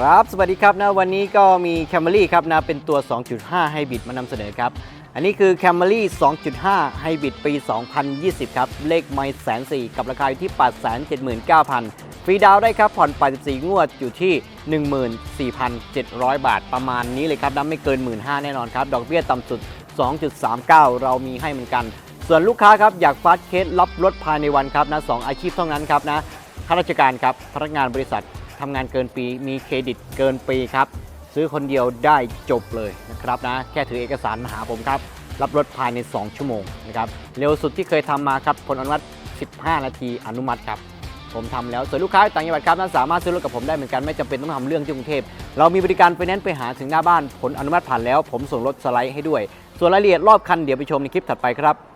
ครับ สวัสดีครับนะวันนี้ก็มี Camry ครับนะเป็นตัว 2.5 Hybrid มานำเสนอครับ อันนี้คือ Camry 2.5 Hybrid ปี 2020 ครับ เลขไม่แสนสี่กับราคาอยู่ที่ 879,000 ฟรีดาวได้ครับ ผ่อน 84 งวดอยู่ที่ 14,700 บาทประมาณนี้เลยครับนะไม่เกิน 15,000 แน่นอนครับ ดอกเบี้ยต่ำสุด 2.39 เรามีให้เหมือนกัน ส่วนลูกค้าครับอยากฟาสเคสรับรถภายในวันครับนะสองอาชีพเท่านั้นครับนะข้าราชการครับพนักงานบริษัท ทำงานเกินปีมีเครดิตเกินปีครับ ซื้อคนเดียวได้จบเลยนะครับนะแค่ถือเอกสารมาหาผมครับ รับรถภายใน 2 ชั่วโมงนะครับเร็วสุดที่เคยทำมาครับผลอนุมัติ 15 นาทีอนุมัติครับผมทำแล้วส่วนลูกค้าต่างจังหวัดครับนั้นสามารถซื้อรถกับผมได้เหมือนกันไม่จำเป็นต้องทำเรื่องที่กรุงเทพเรามีบริการไฟแนนซ์ไปหาถึงหน้าบ้านผลอนุมัติผ่านแล้ว ผมส่งรถสไลด์ให้ด้วย ส่วนรายละเอียดรอบคันเดี๋ยวไปชมในคลิปถัดไปครับ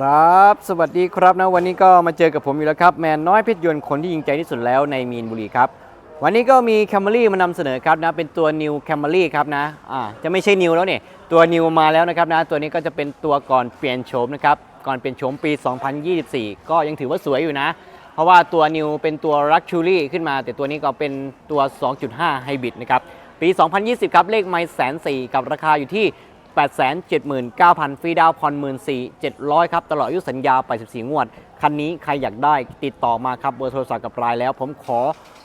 ครับ สวัสดีครับนะวันนี้ก็มาเจอกับผมอีกแล้วครับ แมนน้อยเพชรยนต์คนที่ยิงใจที่สุดแล้วในมีนบุรีครับ วันนี้ก็มี Camry มานำเสนอครับนะ เป็นตัว New Camry ครับนะอ่าจะไม่ใช่ New แล้วเนี่ยตัว New มาแล้วนะครับนะ ตัวนี้ก็จะเป็นตัวก่อนเปลี่ยนโฉมนะครับ ก่อนเปลี่ยนโฉมปี 2024 ก็ยังถือว่าสวยอยู่นะ เพราะว่าตัว New เป็นตัว Luxury ขึ้นมา แต่ตัวนี้ก็เป็นตัว 2.5 Hybrid นะครับ ปี 2020 ครับ เลขไม่แสนสี่กับราคาอยู่ที่ 879,000 ฟรีดาวน์ผ่อน14,700 ครับ ตลอดอายุสัญญา 84 งวด คันนี้ใครอยากได้ติดต่อมาครับเบอร์โทรศัพท์กับรายแล้ว ผมขอ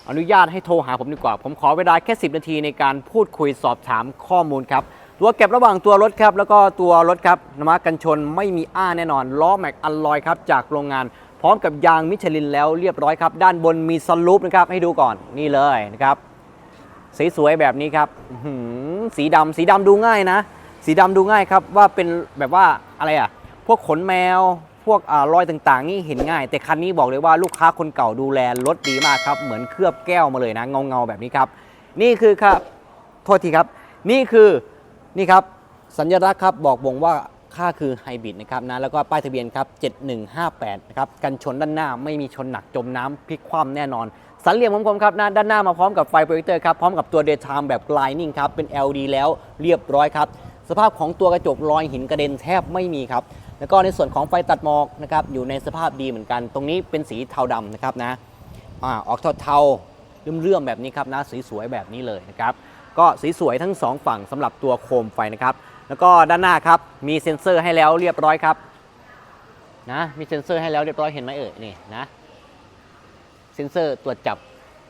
อนุญาตให้โทรหาผมดีกว่า ผมขอเวลาแค่ 10 นาทีในการพูดคุยสอบถามข้อมูลครับ ตัวเก็บระหว่างตัวรถครับ แล้วก็ตัวรถครับน้ำมากันชนไม่มีอ้าแน่นอน ล้อแม็กอัลลอยครับจากโรงงาน พร้อมกับยางมิชลินแล้วเรียบร้อยครับ ด้านบนมีสลูปนะครับให้ดูก่อนนี่เลยนะครับ สีสวยแบบนี้ครับสีดำสีดำดูง่ายนะ สีดำดูง่ายครับว่าเป็นแบบว่าอะไรอะพวกขนแมว พวกอรอยต่างๆ นี่เห็นง่าย แต่คันนี้บอกเลยว่าลูกค้าคนเก่าดูแลรถดีมากครับเหมือนเคลือบแก้วมาเลยนะเงาๆแบบนี้ครับ นี่คือครับโทษทีครับ นี่คือนี่ครับสัญลักษณ์ครับบอกบ่งว่าค่าคือไฮบริดนะครับนะแล้วก็ป้ายทะเบียนครับ 7158นะครับกันชนด้านหน้าไม่มีชนหนักจมน้ำพลิกคว่ำแน่นอน สันเหลี่ยมคมๆครับนะด้านหน้ามาพร้อมกับไฟโปรเจคเตอร์ครับ พร้อมกับตัว Daytime แบบ Gliding ครับ เป็น LED แล้วเรียบร้อยครับ สภาพของตัวกระจกรอยหินกระเด็นแทบไม่มีครับ แล้วก็ในส่วนของไฟตัดหมอกนะครับอยู่ในสภาพดีเหมือนกัน ตรงนี้เป็นสีเทาดำนะครับนะอ่าออกเทาๆเรื่อมๆแบบนี้ครับนะสีสวยแบบนี้เลยนะครับก็สีสวยทั้งสองฝั่งสำหรับตัวโคมไฟนะครับ แล้วก็ด้านหน้าครับมีเซ็นเซอร์ให้แล้วเรียบร้อยครับนะมีเซ็นเซอร์ให้แล้วเรียบร้อยเห็นไหมเอ่ยนี่นะเซ็นเซอร์ตรวจจับ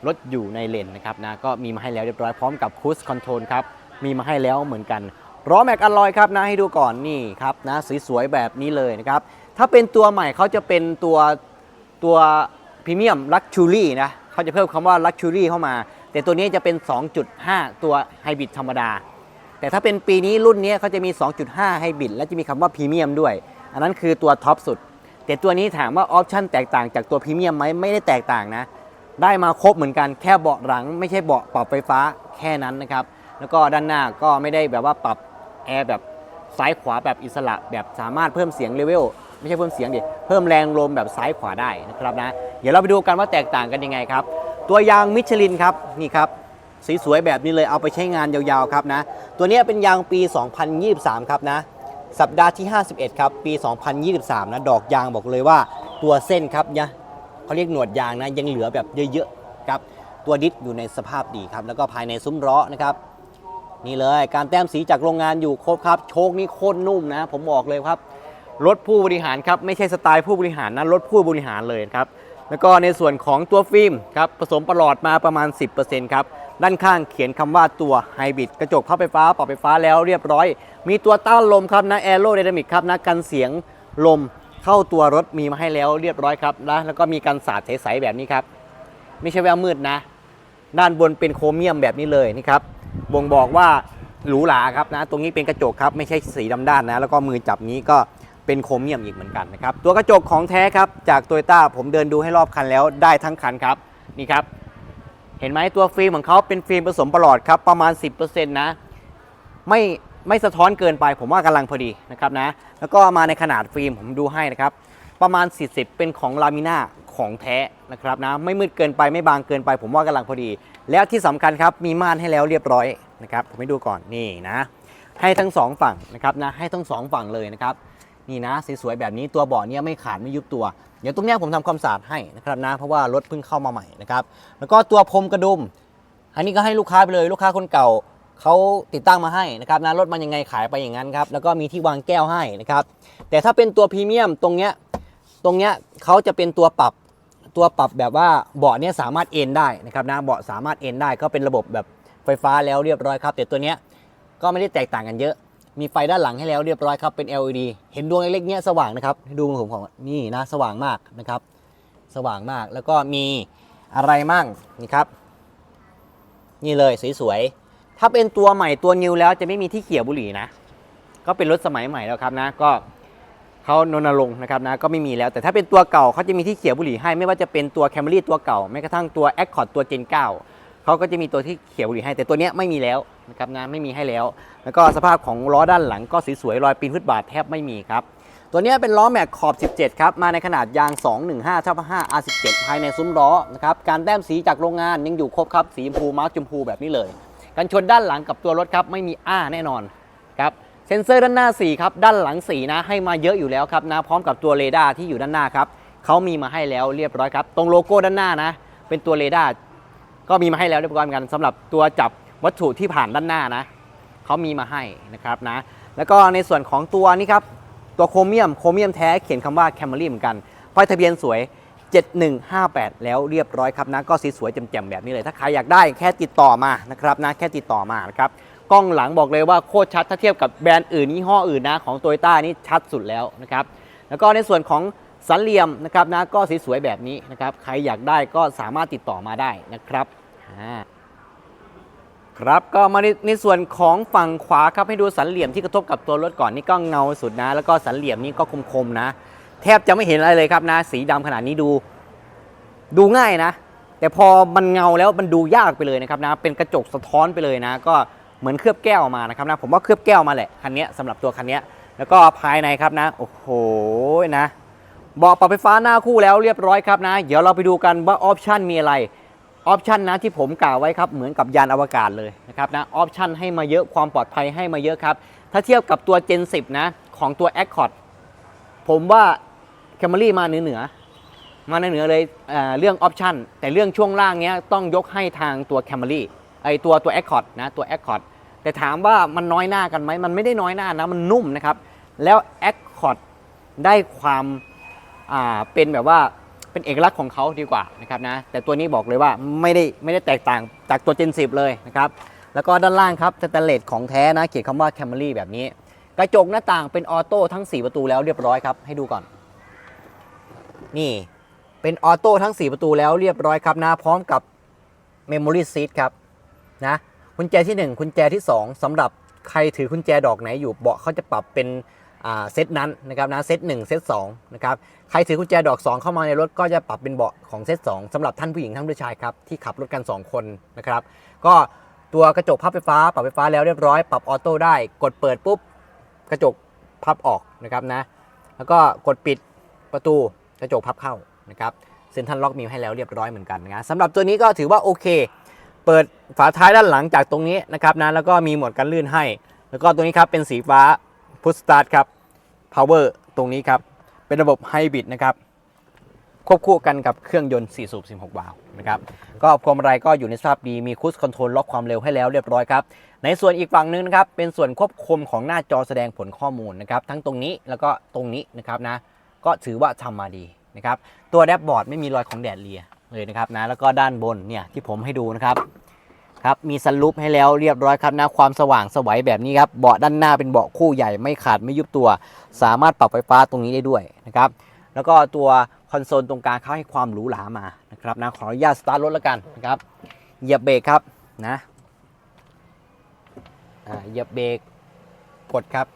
รถอยู่ในเลนนะครับนะก็มีมาให้แล้วเรียบร้อยพร้อมกับคูสคอนโทรลครับมีมาให้แล้วเหมือนกัน ล้อแม็กอลลอยครับนะให้ดูก่อนนี่ครับนะสวยๆแบบนี้เลยนะครับ ถ้าเป็นตัวใหม่เขาจะเป็นตัวตัวพรีเมียมลักชูรี่นะเขาจะเพิ่มคำว่าลักชูรี่เข้ามา แต่ตัวนี้จะเป็น 2.5 ตัวไฮบริดธรรมดา แต่ถ้าเป็นปีนี้รุ่นนี้เขาจะมี 2.5 ไฮบริดและจะมีคำว่าพรีเมียมด้วย อันนั้นคือตัวท็อปสุด แต่ตัวนี้ถามว่าออปชั่นแตกต่างจากตัวพรีเมียมไหมไม่ได้แตกต่างนะ ได้มาครบเหมือนกันแค่เบาะหลัง ไม่ใช่เบาะปรับไฟฟ้าแค่นั้นนะครับแล้วก็ด้านหน้าก็ไม่ได้แบบว่าปรับ แอร์แบบซ้ายขวาแบบอิสระแบบสามารถเพิ่มเสียงเลเวลไม่ใช่เพิ่มเสียงดิเพิ่มแรงลมแบบซ้ายขวาได้นะครับนะเดี๋ยวเราไปดูกันว่าแตกต่างกันยังไงครับ ตัวยางมิชลินครับนี่ครับสีสวยแบบนี้เลยเอาไปใช้งานยาวๆครับนะ ตัวนี้เป็นยางปี 2023 ครับนะ สัปดาห์ที่ 51 ครับ ปี 2023 นะ ดอกยางบอกเลยว่าตัวเส้นครับเนี่ยเขาเรียกหนวดยางนะยังเหลือแบบเยอะๆครับ ตัวดิสอยู่ในสภาพดีครับ แล้วก็ภายในซุ้มล้อนะครับ นี่เลยการแต้มสีจากโรงงานอยู่ครบครับ โชคนี่โคตรนุ่มนะ ผมบอกเลยครับ รถผู้บริหารครับ ไม่ใช่สไตล์ผู้บริหารนะรถผู้บริหารเลยครับ แล้วก็ในส่วนของตัวฟิล์มครับผสมประหลอดมาประมาณ 10%ครับ ด้านข้างเขียนคำว่าตัวไฮบริดกระจกพับไฟฟ้าปรับไฟฟ้าแล้วเรียบร้อย มีตัวต้านลมครับนะแอโรไดนามิกครับนะกันเสียงลมเข้าตัวรถมีมาให้แล้วเรียบร้อยครับนะแล้วก็มีการสาดใสๆแบบนี้ครับไม่ใช่แววมืดนะ ด้านบนเป็นโครเมียมแบบนี้เลยนี่ครับ บ่งบอกว่าหรูหราครับนะตรงนี้เป็นกระจกครับไม่ใช่สีดำด้านนะแล้วก็มือจับนี้ก็เป็นโครเมียมอีกเหมือนกันนะครับตัวกระจกของแท้ครับจากโตโยต้าผมเดินดูให้รอบคันแล้วได้ทั้งคันครับนี่ครับ เห็นไหมตัวฟิล์มของเขาเป็นฟิล์มผสมปลอดครับประมาณ 10%นะไม่ไม่สะท้อนเกินไปผมว่ากำลังพอดีนะครับนะแล้วก็มาในขนาดฟิล์มผมดูให้นะครับประมาณ 40 เป็นของลามิน่าของแท้นะครับนะไม่มืดเกินไปไม่บางเกินไป ผมว่ากำลังพอดี แล้วที่สำคัญครับมีม่านให้แล้วเรียบร้อยนะครับผมให้ดูก่อนนี่นะให้ทั้งสองฝั่งนะครับนะให้ทั้งสองฝั่งเลยนะครับนี่นะสวยๆแบบนี้ตัวเบาะเนี่ยไม่ขาดไม่ยุบตัว เดี๋ยวตรงเนี้ยผมทำความสะอาดให้นะครับนะเพราะว่ารถเพิ่งเข้ามาใหม่นะครับแล้วก็ตัวพรมกระดุม อันนี้ก็ให้ลูกค้าไปเลยลูกค้าคนเก่าเขาติดตั้งมาให้นะครับนะรถมันยังไงขายไปอย่างนั้นครับแล้วก็มีที่วางแก้วให้นะครับแต่ถ้าเป็นตัวพรีเมียมตรงเนี้ยตรงเนี้ยเขาจะเป็นตัวปรับ ตัวปรับแบบว่าเบาะเนี้ยสามารถเอนได้นะครับนะเบาะสามารถเอนได้ก็เป็นระบบแบบไฟฟ้าแล้วเรียบร้อยครับ แต่ตัวเนี้ยก็ไม่ได้แตกต่างกันเยอะ มีไฟด้านหลังให้แล้วเรียบร้อยครับเป็น LED เห็นดวงเล็กๆเนี้ยสว่างนะครับดูมือผมของนี่นะสว่างมากนะครับ สว่างมากแล้วก็มีอะไรมั่งนี่ครับ นี่เลยสวยๆถ้าเป็นตัวใหม่ตัวนิวแล้วจะไม่มีที่เขี่ยบุหรี่นะ ก็เป็นรถสมัยใหม่แล้วครับนะก็ เขานนรงนะครับนะก็ไม่มีแล้ว แต่ถ้าเป็นตัวเก่าเขาจะมีที่เขี่ยบุหรี่ให้ ไม่ว่าจะเป็นตัว Camry ตัวเก่าแม้กระทั่งตัว Accord ตัว Gen 9เขาก็จะมีตัวที่เขี่ยบุหรี่ให้ แต่ตัวเนี้ยไม่มีแล้วนะครับนะไม่มีให้แล้ว แล้วก็สภาพของล้อด้านหลังก็สวยๆรอยปีนฟุตบาทแทบไม่มีครับตัวนี้เป็นล้อแม็กขอบ 17 ครับ มาในขนาดยาง 215ทับ5 R17 ภายในซุ้มล้อนะครับ การแต้มสีจากโรงงานยังอยู่ครบครับ สีชมพูมาร์กชมพูแบบนี้เลย กันชนด้านหลังกับตัวรถครับ ไม่มีอ้าแน่นอนครับ เซ็นเซอร์ด้านหน้า 4 ครับ ด้านหลัง 4 นะ ให้มาเยอะอยู่แล้วครับนะพร้อมกับตัวเรดาร์ที่อยู่ด้านหน้าครับเขามีมาให้แล้วเรียบร้อยครับ ตรงโลโก้ด้านหน้านะ เป็นตัวเรดาร์ก็มีมาให้แล้วเรียบร้อยเหมือนกันสำหรับตัวจับวัตถุที่ผ่านด้านหน้านะเขามีมาให้นะครับนะ แล้วก็ในส่วนของตัวนี้ครับตัวโครเมียมโครเมียมแท้เขียนคำว่าแคม r รี่เหมือนกันป้ายทะเบียนสวย 7158 แล้วเรียบร้อยครับนะก็สีสวยแจ่มๆแบบนี้เลย ถ้าใครอยากได้แค่ติดต่อมานะครับนะแค่ติดต่อมานะครับ กล้องหลังบอกเลยว่าโคตรชัดถ้าเทียบกับแบรนด์อื่นยี่ห้ออื่นนะของโตโยต้านี่ชัดสุดแล้วนะครับแล้วก็ในส่วนของสันเหลี่ยมนะครับนะก็สีสวยแบบนี้นะครับใครอยากได้ก็สามารถติดต่อมาได้นะครับครับก็มาในในส่วนของฝั่งขวาครับให้ดูสันเหลี่ยมที่กระทบกับตัวรถก่อนนี่ก็เงาสุดนะ แล้วก็สันเหลี่ยมนี่ก็คมๆนะ แทบจะไม่เห็นอะไรเลยครับนะ สีดำขนาดนี้ดูดูง่ายนะ แต่พอมันเงาแล้วมันดูยากไปเลยนะครับนะเป็นกระจกสะท้อนไปเลยนะ ก็ เหมือนเคลือบแก้วมานะครับนะผมว่าเคลือบแก้วมาแหละคันนี้สำหรับตัวคันนี้แล้วก็ภายในครับนะโอ้โหนะเบาะปรับไฟฟ้าหน้าคู่แล้วเรียบร้อยครับนะ เดี๋ยวเราไปดูกันว่าออปชันมีอะไรออปชันนะที่ผมกล่าวไว้ครับเหมือนกับยานอวกาศเลยนะครับนะออปชันให้มาเยอะความปลอดภัยให้มาเยอะครับ ถ้าเทียบกับตัว Gen 10 นะ ของตัว Accord ผมว่า Camry มาเหนือเหนือมาเหนือเหนือเลยเเรื่องออปชันแต่เรื่องช่วงล่างเนี้ยต้องยกให้ทางตัว Camry ไอตัวตัว Accord นะตัว Accord แต่ถามว่ามันน้อยหน้ากันไหมมันไม่ได้น้อยหน้านะมันนุ่มนะครับ แล้ว Accord ได้ความอ่าเป็นแบบว่าเป็นเอกลักษณ์ของเขาดีกว่านะครับนะแต่ตัวนี้บอกเลยว่าไม่ได้ไม่ได้แตกต่างจากตัว Gen 10 เลยนะครับแล้วก็ด้านล่างครับสแตนเลสของแท้นะเขียนคำว่า Camry แบบนี้ กระจกหน้าต่างเป็นออโต้ทั้ง 4 ประตูแล้วเรียบร้อยครับให้ดูก่อน นี่เป็นออโต้ทั้ง 4 ประตูแล้วเรียบร้อยครับนะพร้อมกับ Memory Seat ครับ นะกุญแจที่ 1 กุญแจที่ 2สำหรับใครถือกุญแจดอกไหนอยู่เบาะเขาจะปรับเป็นเซตนั้นนะครับนะเซต1เซต2นะครับใครถือกุญแจดอก 2 เข้ามาในรถก็จะปรับเป็นเบาะของเซต2สำหรับท่านผู้หญิงท่านผู้ชายครับที่ขับรถกัน 2 คนนะครับก็ตัวกระจกพับไฟฟ้า ปรับไฟฟ้าแล้วเรียบร้อย ปรับออโต้ได้ กดเปิดปุ๊บ กระจกพับออกนะครับนะ แล้วก็กดปิดประตูกระจกพับเข้านะครับเซ็นทรัลล็อกมีให้แล้วเรียบร้อยเหมือนกันนะสำหรับตัวนี้ก็ถือว่าโอเค เปิดฝาท้ายด้านหลังจากตรงนี้นะครับนะแล้วก็มีหมดกันลื่นให้ แล้วก็ตรงนี้ครับเป็นสีฟ้าพุชสตาร์ทครับ power ตรงนี้ครับ เป็นระบบไฮบริดนะครับ ควบคู่กันกับเครื่องยนต์ 4 สูบ 16 วาล์วนะครับ ก็พวงมาลัยก็อยู่ในสภาพดี มีคูสคอนโทรลล็อกความเร็วให้แล้วเรียบร้อยครับ ในส่วนอีกฝั่งหนึงนะครับ เป็นส่วนควบคุมของหน้าจอแสดงผลข้อมูลนะครับ ทั้งตรงนี้แล้วก็ตรงนี้นะครับนะ ก็ถือว่าทำมาดีนะครับ ตัวแดชบอร์ดไม่มีรอยของแดดเลีย เลยนะครับนะแล้วก็ด้านบนเนี่ยที่ผมให้ดูนะครับครับมีสลูปให้แล้วเรียบร้อยครับนะความสว่างสวัยแบบนี้ครับเบาะด้านหน้าเป็นเบาะคู่ใหญ่ไม่ขาดไม่ยุบตัว สามารถปรับไฟฟ้าตรงนี้ได้ด้วยนะครับแล้วก็ตัวคอนโซลตรงกลางเขาให้ความหรูหรามานะครับนะขออนุญาตสตาร์ทรถแล้วกันนะครับเหยียบเบรกครับนะเหยียบเบรกกดครับ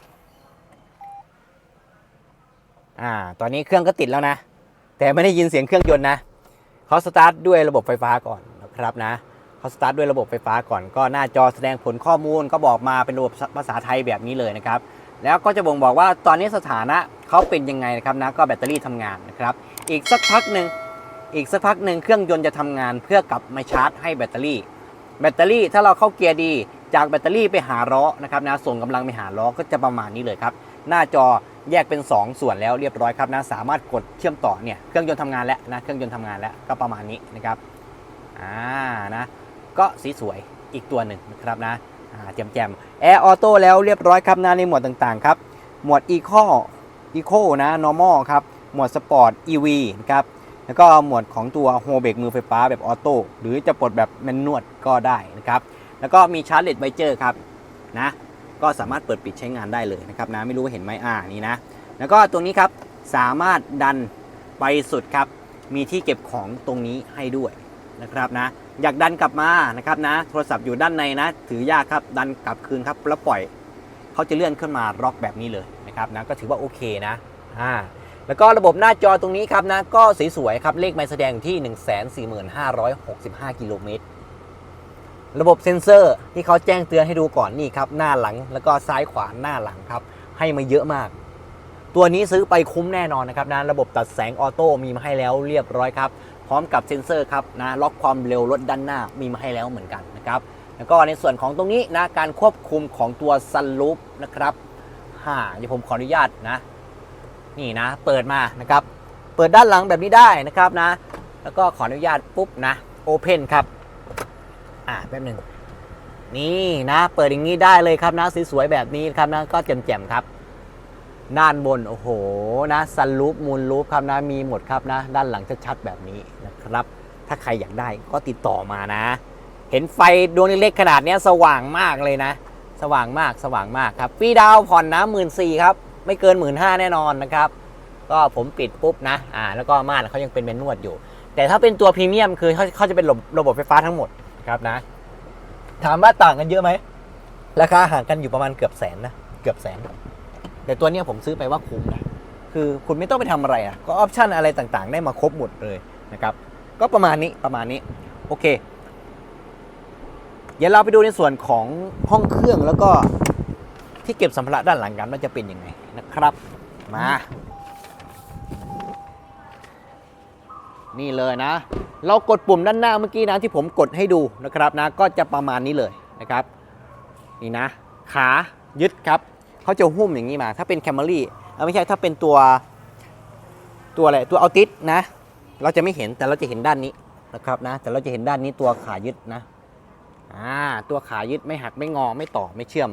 อ่าตอนนี้เครื่องก็ติดแล้วนะ แต่ไม่ได้ยินเสียงเครื่องยนต์นะ เขาสตาร์ทด้วยระบบไฟฟ้าก่อนนะครับนะเขาสตาร์ทด้วยระบบไฟฟ้าก่อนก็หน้าจอแสดงผลข้อมูลก็บอกมาเป็นระบบภาษาไทยแบบนี้เลยนะครับ แล้วก็จะบ่งบอกว่าตอนนี้สถานะเขาเป็นยังไงนะครับนะก็แบตเตอรี่ทำงานนะครับ อีกสักพักหนึ่งอีกสักพักหนึ่งเครื่องยนต์จะทำงานเพื่อกลับมาชาร์จให้แบตเตอรี่ แบตเตอรี่ถ้าเราเข้าเกียร์ดี จากแบตเตอรี่ไปหาล้อนะครับนะส่งกำลังไปหาล้อก็จะประมาณนี้เลยครับ หน้าจอ แยกเป็น 2 ส่วนแล้วเรียบร้อยครับนะสามารถกดเชื่อมต่อเนี่ยเครื่องยนต์ทำงานแล้วนะเครื่องยนต์ทำงานแล้วก็ประมาณนี้นะครับอ่านะก็สีสวยอีกตัวหนึ่งนะครับนะแจมแจมแอร์ออโต้แล้วเรียบร้อยครับนะในหมวดต่างๆครับหมวด Eco Eco นะ Normal ครับหมวด Sport EV นะครับแล้วก็หมวดของตัวโฮเบรกมือไฟฟ้าแบบออโต้หรือจะปลดแบบแมนนวดก็ได้นะครับแล้วก็มีชาร์จเลดไวเจอร์ครับนะ ก็สามารถเปิดปิดใช้งานได้เลยนะครับนะไม่รู้ว่าเห็นไหมอ่านี่นะ แล้วก็ตรงนี้ครับสามารถดันไปสุดครับ มีที่เก็บของตรงนี้ให้ด้วยนะครับนะ อยากดันกลับมานะครับนะ โทรศัพท์อยู่ด้านในนะ ถือยากครับดันกลับคืนครับแล้วปล่อยเขาจะเลื่อนขึ้นมาล็อกแบบนี้เลยนะครับนะก็ถือว่าโอเคนะอ่าแล้วก็ระบบหน้าจอตรงนี้ครับนะก็สวยๆครับเลขไม้แสดงที่ 14565 กิโลเมตร ระบบเซ็นเซอร์ที่เขาแจ้งเตือนให้ดูก่อนนี่ครับ หน้าหลังแล้วก็ซ้ายขวาหน้าหลังครับ ให้มาเยอะมาก ตัวนี้ซื้อไปคุ้มแน่นอนนะครับนะระบบตัดแสงออโต้มีมาให้แล้วเรียบร้อยครับ พร้อมกับเซ็นเซอร์ครับนะล็อกความเร็วรถด้านหน้ามีมาให้แล้วเหมือนกันนะครับแล้วก็ในส่วนของตรงนี้นะการควบคุมของตัวซันลูปนะครับฮ่าเดี๋ยวผมขออนุญาตนะ นี่นะ เปิดมานะครับ เปิดด้านหลังแบบนี้ได้นะครับนะ แล้วก็ขออนุญาตปุ๊บนะโอเพนครับ อ่าแป๊บหนึ่งนี่นะ เปิดอย่างนี้ได้เลยครับนะสวยๆแบบนี้ครับนะก็แจ่มๆครับด้านบน โอ้โหนะซันลูปมูลลูปครับนะมีหมดครับนะ ด้านหลังชัดๆแบบนี้นะครับ ถ้าใครอยากได้ก็ติดต่อมานะ เห็นไฟดวงเล็กๆขนาดนี้สว่างมากเลยนะ สว่างมากสว่างมากครับฟรีดาวผ่อนนะหมื่นสี่ครับ ไม่เกินหมื่นห้าแน่นอนนะครับ ก็ผมปิดปุ๊บนะอ่าแล้วก็ม่านเขายังเป็นแมนนวดอยู่ แต่ถ้าเป็นตัวพรีเมียมคือเขาเขาจะเป็นระบบไฟฟ้าทั้งหมด ครับนะ ถามว่าต่างกันเยอะไหม ราคาห่างกันอยู่ประมาณเกือบแสนนะ เกือบแสน แต่ตัวเนี้ยผมซื้อไปว่าคุ้มนะ คือคุณไม่ต้องไปทำอะไรอะ ก็ออปชันอะไรต่างๆ ได้มาครบหมดเลยนะครับ ก็ประมาณนี้ประมาณนี้ โอเค เดี๋ยวเราไปดูในส่วนของห้องเครื่องแล้วก็ที่เก็บสัมภาระด้านหลังกันว่าจะเป็นยังไงนะครับ มา นี่เลยนะ เรากดปุ่มด้านหน้าเมื่อกี้นะที่ผมกดให้ดูนะครับนะก็จะประมาณนี้เลยนะครับนี่นะขายึดครับเขาจะหุ้มอย่างนี้มา ถ้าเป็นแคมเมอรี่ไม่ใช่ถ้าเป็นตัวตัวอะไรตัวเอาติสนะ เราจะไม่เห็นแต่เราจะเห็นด้านนี้นะครับนะ แต่เราจะเห็นด้านนี้ตัวขายึดนะอ่าตัวขายึดไม่หักไม่งอไม่ต่อไม่เชื่อม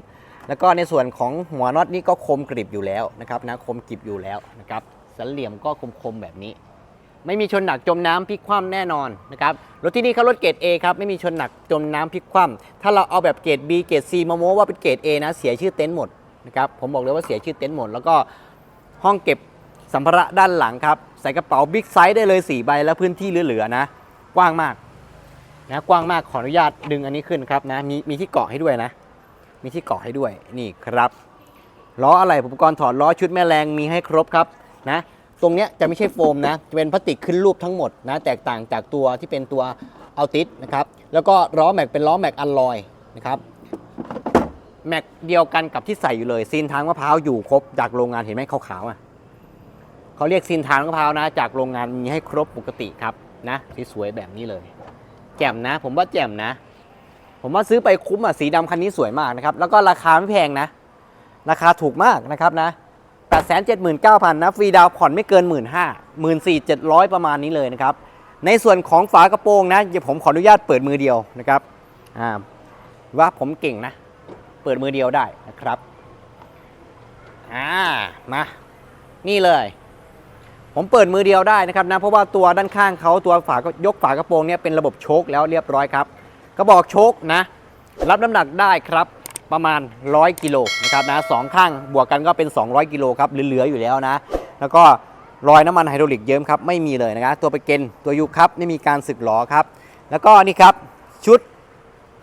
แล้วก็ในส่วนของหัวน็อตนี่ก็คมกริบอยู่แล้วนะครับนะคมกริบอยู่แล้วนะครับสันเหลี่ยมก็คมๆแบบนี้ ไม่มีชนหนักจมน้ำพลิกคว่ำแน่นอนนะครับรถที่นี่เขารถเกรด A ครับไม่มีชนหนักจมน้ำพลิกคว่ำถ้าเราเอาแบบเกรด B เกรด C มาโม้ว่าเป็นเกรด A นะเสียชื่อเต็นท์หมดนะครับผมบอกเลยว่าเสียชื่อเต็นท์หมด แล้วก็ห้องเก็บสัมภาระด้านหลังครับใส่กระเป๋าบิ๊กไซส์ได้เลย4ใบแล้วพื้นที่เหลือๆนะ กว้างมากนะกว้างมากขออนุญาตดึงอันนี้ขึ้นครับนะมีมีที่เกาะให้ด้วยนะ มีที่เกาะให้ด้วยนี่ครับล้ออะไรอุปกรณ์ถอดล้อชุดแม่แรงมีให้ครบครับนะ ตรงเนี้ยจะไม่ใช่โฟมนะจะเป็นพลาสติกขึ้นรูปทั้งหมดนะแตกต่างจากตัวที่เป็นตัวอัลติสนะครับแล้วก็ล้อแม็กเป็นล้อแม็กอัลลอยนะครับแม็กเดียวกันกับที่ใส่อยู่เลยซีนทางมะพร้าวอยู่ครบจากโรงงานเห็นไหมขาวๆอะเขาเรียกซีนทางมะพร้าวนะ จากโรงงานมีให้ครบปกติครับนะสวยๆแบบนี้เลย แจ่มนะ ผมว่าแจ่มนะ ผมว่าซื้อไปคุ้มอะสีดำคันนี้สวยมากนะครับแล้วก็ราคาไม่แพงนะ ราคาถูกมากนะครับนะ 8 7 9 0 0 0นะฟรีดาวผ่อนไม่เกิน 1 5 0 0 0 14 700 ประมาณนี้เลยนะครับ ในส่วนของฝากระโปรงนะเดี๋ยวผมขออนุญาตเปิดมือเดียวนะครับอ่าว่าผมเก่งนะ เปิดมือเดียวได้นะครับอ่ามานี่เลย ผมเปิดมือเดียวได้นะครับนะเพราะว่าตัวด้านข้างเขาตัวฝากยกฝากระโปรงเนี่ยเป็นระบบโชคแล้วเรียบร้อยครับกระบอกโชคนะ รับน้ำหนักได้ครับ ประมาณ 100 กิโลนะครับนะสองข้างบวกกันก็เป็น 200 กิโลครับเหลือๆอยู่แล้วนะ แล้วก็รอยน้ำมันไฮดรอลิกเยิ้มครับไม่มีเลยนะครับตัวไปเกนตัวยูครับไม่มีการสึกหลอครับ แล้วก็นี่ครับชุด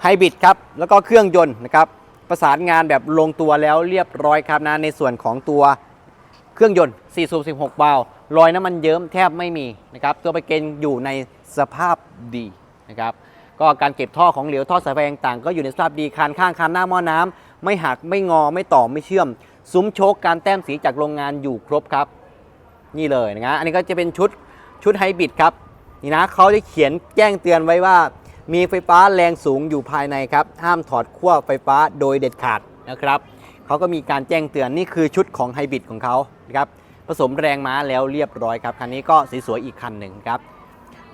ไฮบริดครับแล้วก็เครื่องยนต์นะครับประสานงานแบบลงตัวแล้วเรียบร้อยครับนะในส่วนของตัวเครื่องยนต์ 4 สูบ 16 วาล์วรอยน้ำมันเยิ้มแทบไม่มีนะครับตัวไปเกนอยู่ในสภาพดีนะครับ ก็การเก็บท่อของเหลวท่อสายไฟต่างๆ ก็อยู่ในสภาพดีคานข้างคานหน้าหม้อน้ำไม่หักไม่งอไม่ต่อไม่เชื่อม ซุ้มโชคการแต้มสีจากโรงงานอยู่ครบครับ นี่เลยนะอันนี้ก็จะเป็นชุดชุดไฮบริดครับนี่นะเขาได้เขียนแจ้งเตือนไว้ว่า มีไฟฟ้าแรงสูงอยู่ภายในครับห้ามถอดขั้วไฟฟ้าโดยเด็ดขาดนะครับเขาก็มีการแจ้งเตือนนี่คือชุดของไฮบริดของเขานะครับผสมแรงม้าแล้วเรียบร้อยครับคันนี้ก็สวยอีกคันหนึ่งครับ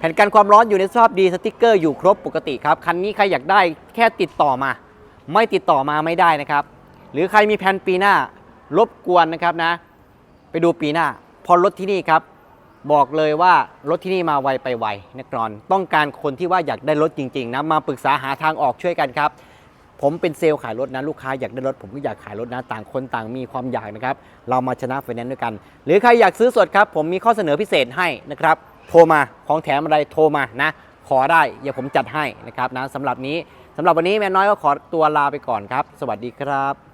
ผ่นกันความร้อนอยู่ในสภาพดีสติกเกอร์อยู่ครบปกติครับ คันนี้ใครอยากได้แค่ติดต่อมา ไม่ติดต่อมาไม่ได้นะครับ หรือใครมีแผนปีหน้ารบกวนนะครับนะ ไปดูปีหน้า พอรถที่นี่ครับ บอกเลยว่ารถที่นี่มาไวไปไวแน่นอน ต้องการคนที่ว่าอยากได้รถจริงๆนะมาปรึกษาหาทางออกช่วยกันครับ ผมเป็นเซลล์ขายรถนะลูกค้าอยากได้รถผมก็อยากขายรถนะต่างคนต่างมีความอยากนะครับ เรามาชนะไฟแนนซ์ด้วยกัน หรือใครอยากซื้อสดครับ ผมมีข้อเสนอพิเศษให้นะครับ โทรมาของแถมอะไรโทรมานะ ขอได้เดี๋ยวผมจัดให้นะครับนะสำหรับนี้สำหรับวันนี้แม่น้อยก็ขอตัวลาไปก่อนครับ สวัสดีครับ